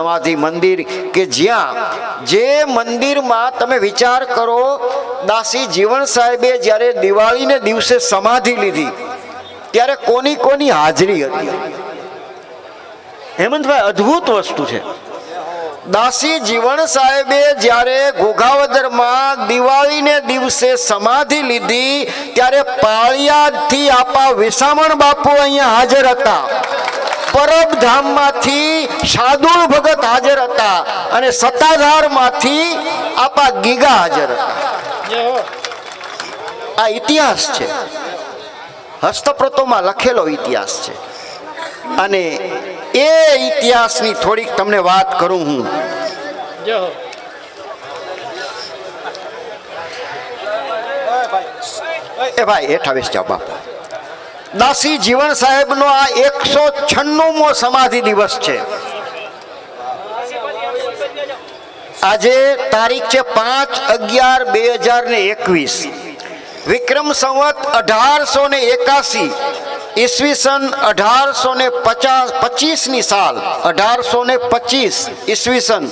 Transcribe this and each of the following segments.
સમાધિ મંદિર કે જ્યાં જે મંદિરમાં તમે વિચાર કરો દાસી જીવન સાહેબે જ્યારે દિવાળીને દિવસે સમાધિ લીધી ત્યારે કોની કોની હાજરી હતી? હેમંતભાઈ અદ્ભુત વસ્તુ છે. દાસી જીવન સાહેબે જ્યારે ઘોઘાવદરમાં દિવાળીને દિવસે સમાધિ લીધી ત્યારે પાળિયાદથી આપા વિસામણ બાપુ અહીંયા હાજર હતા. પરબધામમાંથી સાદુલ ભગત હાજર હતા અને સત્તાધારમાંથી આપા ગીગા હાજર હતા. આ ઇતિહાસ છે. હસ્તપ્રતોમાં લખેલો ઇતિહાસ છે. અને એ ઇતિહાસની થોડીક તમને વાત કરું હું. એ ભાઈ હેઠા બેસ જાઓ બાપુ. દાસી જીવન સાહેબનો આ એકસો છન્નુમો સમાધિ દિવસ છે. આજે તારીખ છે પાંચ અગિયાર બે હજાર ને એકવીસ. વિક્રમ સંવત અઢારસો ને એકાસી, ઈસવીસન અઢારસો ને પચાસ, પચીસની સાલ, અઢારસો ને પચીસ, ઈસવીસન.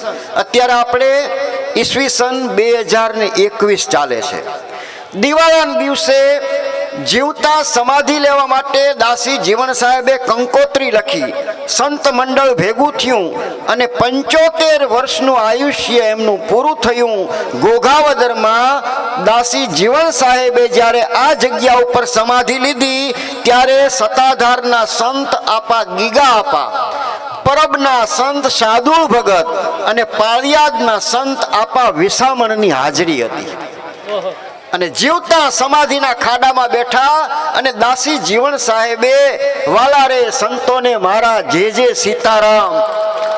અત્યારે આપણે ઈસવીસન બે હજાર ને એકવીસ ચાલે છે. દિવાળાના દિવસે જીવતા સમાધિ લેવા માટે દાસી જીવન સાહેબે કંકોત્રી લખી, સંત મંડળ ભેગું થયું અને પંચોતેર વર્ષનું આયુષ્ય એમનું પૂરું થયું. ગોગાવદરમાં દાસી જીવન સાહેબે જ્યારે આ જગ્યા ઉપર સમાધિ લીધી, ત્યારે સત્તાધારના સંત આપા ગીગા આપા, પરબના સંત શાદુલ ભગત અને પાળિયાદના સંત આપા વિસામણની હાજરી હતી. અને જીવતા સમાધિના ખાડામાં બેઠા અને દાસી જીવન સાહેબે વાલા રે સંતોને મારા જે જે સીતારામ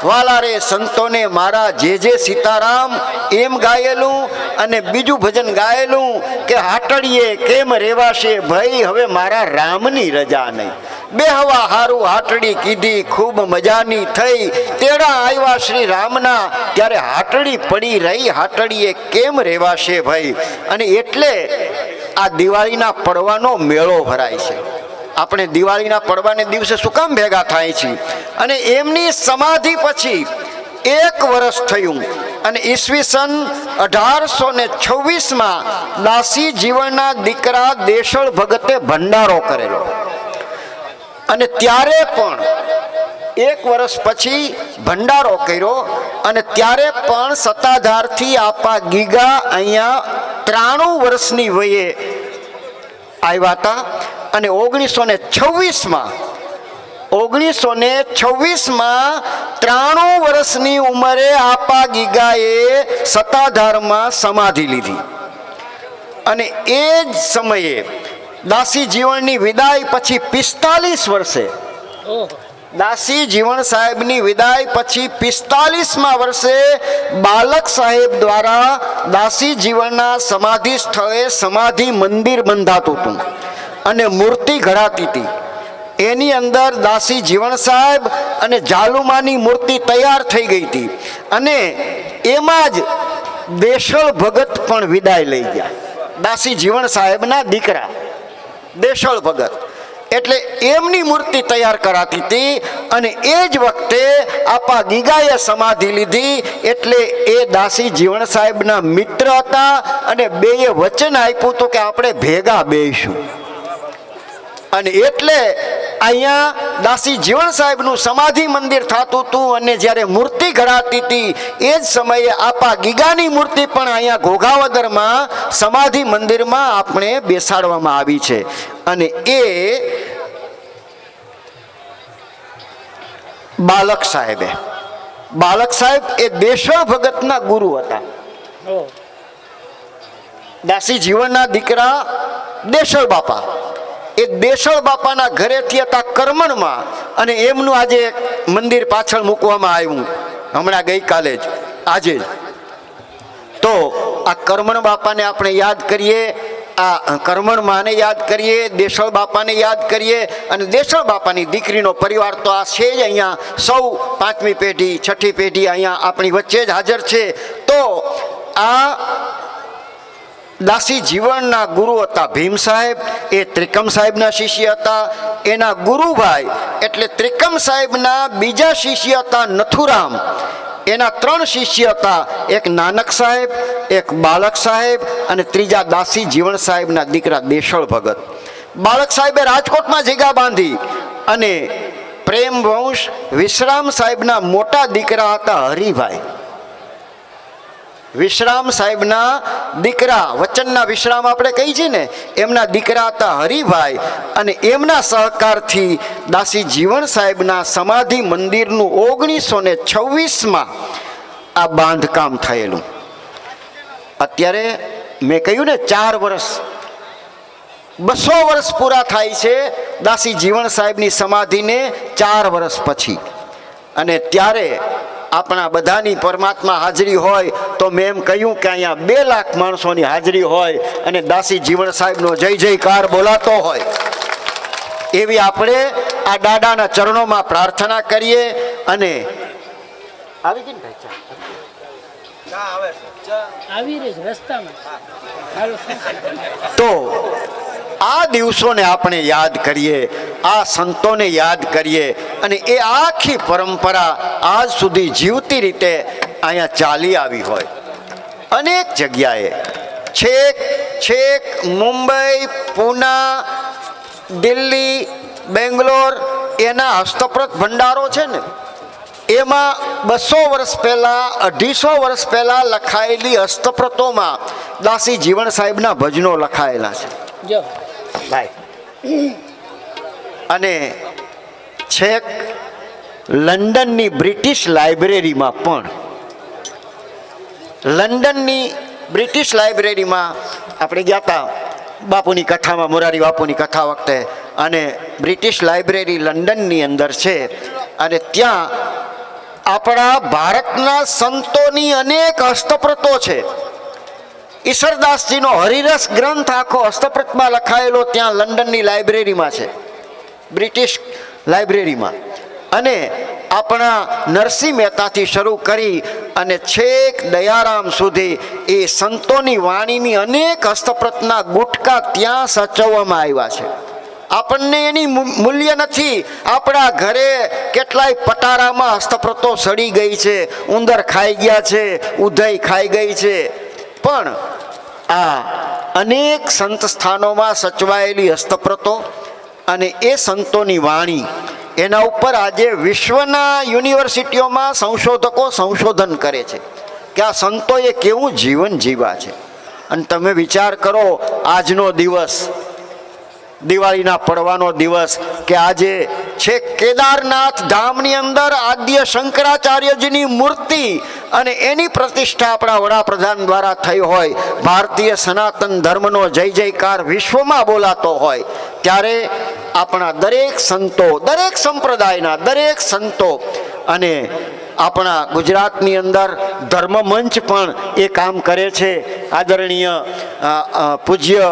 વાલા રે સંતોને મારા જે જે સીતારામ એમ ગાયેલું અને બીજું ભજન ગાયેલું કે હાટડીએ કેમ રેવાશે ભાઈ, હવે મારા રામની રજા નહીં. બે હવા હારું હાટડી કીધી, ખૂબ મજાની થઈ. તેડા આવ્યા શ્રી રામના, ત્યારે હાટડી પડી રહી. હાટડીએ કેમ રહેવાશે ભાઈ? અને એટલે આ દિવાળીના પડવાનો મેળો ભરાય છે. આપણે દિવાળીના પડવાને દિવસે શું કામ ભેગા થાય છે? અને એમની સમાધિ પછી એક વર્ષ થયું અને ઈસવીસન અઢારસો ને છવ્વીસમાં દાસી જીવનના દીકરા દેશળ ભગતે ભંડારો કરેલો. અને ત્યારે પણ એક વર્ષ પછી ભંડારો કર્યો અને ત્યારે પણ સત્તાધારથી આપા ગીગા અહીંયા ત્રાણું વર્ષની વયે આવ્યા હતા. અને ઓગણીસો ને છવ્વીસમાં ઓગણીસો ને છવ્વીસમાં ત્રાણું વર્ષની ઉંમરે આપા ગીગાએ સત્તાધારમાં સમાધિ લીધી. અને એ જ સમયે દાસી જીવનની વિદાય પછી પિસ્તાલીસ વર્ષે. દાસી જીવન સાહેબની વિદાય પછી પિસ્તાલીસમાં વર્ષે બાલક સાહેબ દ્વારા દાસી જીવનના સમાધિ સ્થળે સમાધિ મંદિર બંધાતું હતું અને મૂર્તિ ઘડાતી હતી. એની અંદર દાસી જીવન સાહેબ અને જાલુમાની મૂર્તિ તૈયાર થઈ ગઈ હતી અને એમાં જ દેશળ ભગત પણ વિદાય લઈ ગયા. દાસી જીવન સાહેબના દીકરા. દેશળ ભગત. એટલે એમની મૂર્તિ તૈયાર કરાતી હતી અને એ જ વખતે આપા ગીગાએ સમાધિ લીધી એટલે એ દાસી જીવણ સાહેબના મિત્ર હતા અને બેએ વચન આપ્યું હતું કે આપણે ભેગા બેસું અને એટલે અહીંયા દાસી જીવન સાહેબનું સમાધિ મંદિર થતું હતું અને જ્યારે મૂર્તિ ઘડાતી હતી એ જ સમયે આપા ગીગાની મૂર્તિ પણ અહીંયા ઘોઘાવદરમાં સમાધિ મંદિરમાં આપણે બેસાડવામાં આવી છે. અને એ બાલક સાહેબે. બાલક સાહેબ એ દેશળ ભગતના ગુરુ હતા. દાસી જીવનના દીકરા દેશળ બાપા. એ દેશળ બાપાના ઘરેથી હતા કરમણમાં અને એમનું આજે મંદિર પાછળ મૂકવામાં આવ્યું. હમણાં ગઈકાલે જ, આજે જ. તો આ કરમણ બાપાને આપણે યાદ કરીએ, આ કરમણ માને યાદ કરીએ, દેશળ બાપાને યાદ કરીએ અને દેશળ બાપાની દીકરીનો પરિવાર તો આ છે જ અહીંયા. સૌ પાંચમી પેઢી, છઠ્ઠી પેઢી અહીંયા આપણી વચ્ચે જ હાજર છે. તો આ દાસી જીવનના ગુરુ હતા ભીમ સાહેબ, એ ત્રિકમ સાહેબના શિષ્ય હતા. એના ગુરુભાઈ એટલે ત્રિકમ સાહેબના બીજા શિષ્ય હતા નથુરામ. એના ત્રણ શિષ્ય હતા, એક નાનક સાહેબ, એક બાળક સાહેબ અને ત્રીજા દાસી જીવણ સાહેબના દીકરા દેશળ ભગત. બાળક સાહેબે રાજકોટમાં જગ્યા બાંધી અને પ્રેમ વંશ વિશ્રામ સાહેબના મોટા દીકરા હતા હરિભાઈ. વિશ્રામ સાહેબના દીકરા, વચનના વિશ્રામ આપણે કહી છીએ ને, એમના દીકરા હતા હરિભાઈ અને એમના સહકારથી દાસી જીવન સાહેબના સમાધિ મંદિરનું ઓગણીસો ને છવ્વીસમાં આ બાંધકામ થયેલું. અત્યારે મેં કહ્યું ને, ચાર વર્ષ, બસો વર્ષ પૂરા થાય છે દાસી જીવણ સાહેબની સમાધિને ચાર વર્ષ પછી. અને ત્યારે આપણા બધાની પરમાત્મા હાજરી હોય તો મેં એમ કહ્યું કે અહીંયા બે લાખ માણસોની હાજરી હોય અને દાસી જીવણ સાહેબનો જય જયકાર બોલાતો હોય. એવી આપણે આ દાદાના ચરણોમાં પ્રાર્થના કરીએ અને આવી ગઈ ને ભાઈ ચા? આવી રહી છે રસ્તામાં. હાલો. તો આ દિવસોને આપણે યાદ કરીએ આ સંતોને યાદ કરીએ અને એ આખી પરંપરા આજ સુધી જીવતી રીતે અહીંયા ચાલી આવી હોય. અનેક જગ્યાએ છેક છેક મુંબઈ પૂના દિલ્હી બેંગ્લોર એના હસ્તપ્રત ભંડારો છે ને. એમાં બસો વર્ષ પહેલાં અઢીસો વર્ષ પહેલાં લખાયેલી હસ્તપ્રતોમાં દાસી જીવણ સાહેબના ભજનો લખાયેલા છે. જો. ભાઈ. અને છેક લંડનની બ્રિટિશ લાઇબ્રેરીમાં પણ લંડનની બ્રિટિશ લાઇબ્રેરીમાં આપણે ગયા હતા બાપુની કથામાં, મોરારી બાપુની કથા વખતે. અને બ્રિટિશ લાઇબ્રેરી લંડનની અંદર છે અને ત્યાં આપણા ભારતના સંતોની અનેક હસ્તપ્રતો છે. ઈશ્વરદાસજીનો હરિરસ ગ્રંથ આખો હસ્તપ્રતમાં લખાયેલો ત્યાં લંડનની લાઇબ્રેરીમાં છે. બ્રિટિશ લાઇબ્રેરીમાં. અને આપણા નરસિંહ મહેતાથી શરૂ કરી અને છેક દયારામ સુધી એ સંતોની વાણીની અનેક હસ્તપ્રતના ગુટકા ત્યાં સાચવવામાં આવ્યા છે. આપણને એની મૂલ્ય નથી. આપણા ઘરે કેટલાય પટારામાં હસ્તપ્રતો સડી ગઈ છે. ઉંદર ખાઈ ગયા છે. ઉધઈ ખાઈ ગઈ છે. પણ આ અનેક સંત સ્થાનોમાં સચવાયેલી હસ્તપ્રતો અને એ સંતોની વાણી એના ઉપર આજે વિશ્વના યુનિવર્સિટીઓમાં સંશોધકો સંશોધન કરે છે કે આ સંતોએ કેવું જીવન જીવ્યા છે. અને તમે વિચાર કરો, આજનો દિવસ, દિવાળીના પડવાનો દિવસ, કે આજે છે કેદારનાથ ધામની અંદર આદ્ય શંકરાચાર્યજીની મૂર્તિ અને એની પ્રતિષ્ઠા આપણા વડાપ્રધાન દ્વારા થઈ હોય, ભારતીય સનાતન ધર્મનો જય જયકાર વિશ્વમાં બોલાતો હોય, ત્યારે આપણા દરેક સંતો, દરેક સંપ્રદાયના દરેક સંતો અને આપણા ગુજરાતની અંદર ધર્મ મંચ પણ એ કામ કરે છે. આદરણીય પૂજ્ય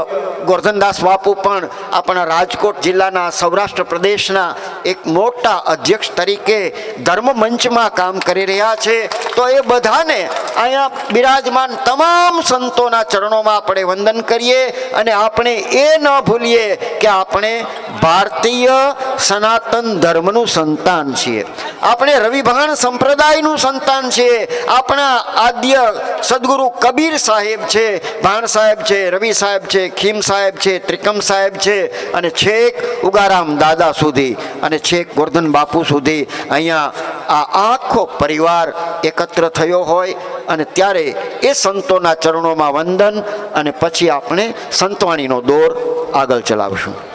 ગોરધનદાસ બાપુ પણ આપણા રાજકોટ જિલ્લાના સૌરાષ્ટ્ર પ્રદેશના એક મોટા અધ્યક્ષ તરીકે ધર્મ મંચમાં કામ કરી રહ્યા છે. તો એ બધાને અહીંયા બિરાજમાન તમામ સંતોના ચરણોમાં આપણે વંદન કરીએ અને આપણે એ ન ભૂલીએ કે આપણે ભારતીય સનાતન ધર્મનું સંતાન છીએ. આપણે રવિભાણ સંપ્રદાયનું સંતાન છે. આપણા આદ્ય સદગુરુ કબીર સાહેબ છે, ભાણ સાહેબ છે, રવિ સાહેબ છે, ખીમ સાહેબ છે, ત્રિકમ સાહેબ છે અને છેક ઉગારામ દાદા સુધી અને છેક ગોરધન બાપુ સુધી અહીંયા આ આખો પરિવાર એકત્ર થયો હોય અને ત્યારે એ સંતોના ચરણોમાં વંદન અને પછી આપણે સંતવાણીનો દોર આગળ ચલાવશું.